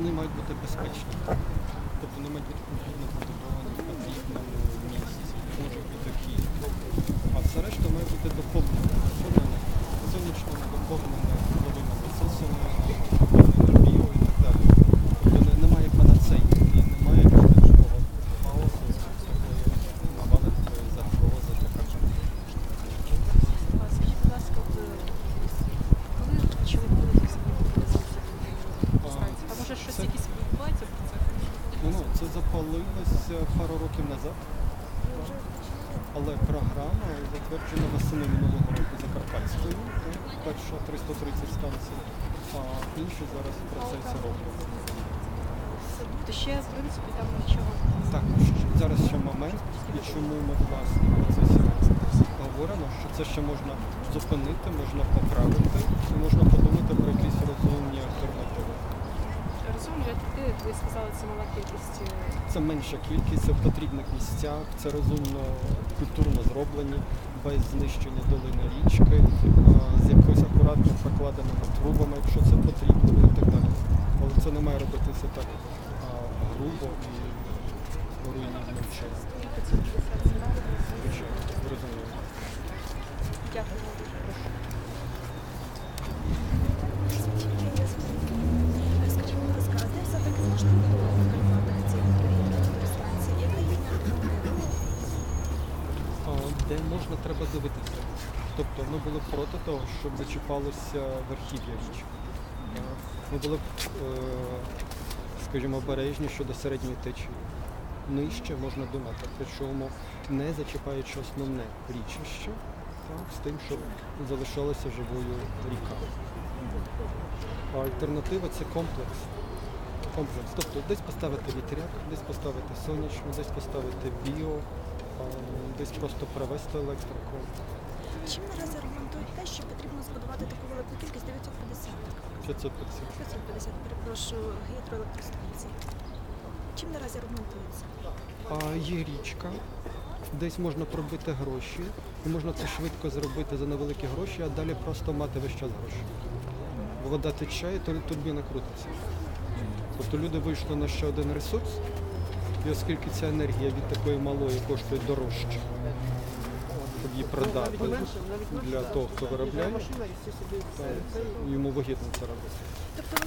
вони мають бути безпечні. Тобто вони мають бути конкретно побудовані в потрібному місці. Це запалилося пару років назад. Але програма затверджена восени минулого року Закарпатською, перша 330 станцій, а інші зараз в процесі роблять. То ще, в принципі, там нічого. Так, зараз ще момент, і чому ми власне в процесі говоримо, що це ще можна зупинити, можна поправити, і можна кількість. Це менша кількість, це в потрібних місцях, це розумно культурно зроблені, без знищення долини річки, з якось акуратно прокладеними трубами, якщо це потрібно, і так далі. Але це не має робитися так грубо і. Звичайно, зрозуміло. Дякую. Скажіть, будь ласка, а де все-таки можна можна, треба дивитися. Тобто ми були проти того, щоб зачіпалося верхів'я річки. А, Ми були, е, скажімо, обережні щодо середньої течії. Нижче можна думати, причому не зачіпаючи основне річище, так, з тим, щоб залишалася живою ріка. А альтернатива це комплекс. Комплекс. Тобто десь поставити вітряк, десь поставити сонячну, десь поставити біо, десь просто провести електрику. Чим наразі аргументують те, що потрібно збудувати таку велику кількість 950, 550. 550, перепрошую, гідроелектростанцій? Чим наразі аргументується? А є річка, десь можна пробити гроші, і можна це швидко зробити за невеликі гроші, а далі просто мати весь час гроші. Бо вода тече, і турбіна крутиться. Тобто люди вийшли на ще один ресурс, і оскільки ця енергія від такої малої коштує дорожче, щоб її продати для того, хто виробляє, то йому вигідно це робити. Тобто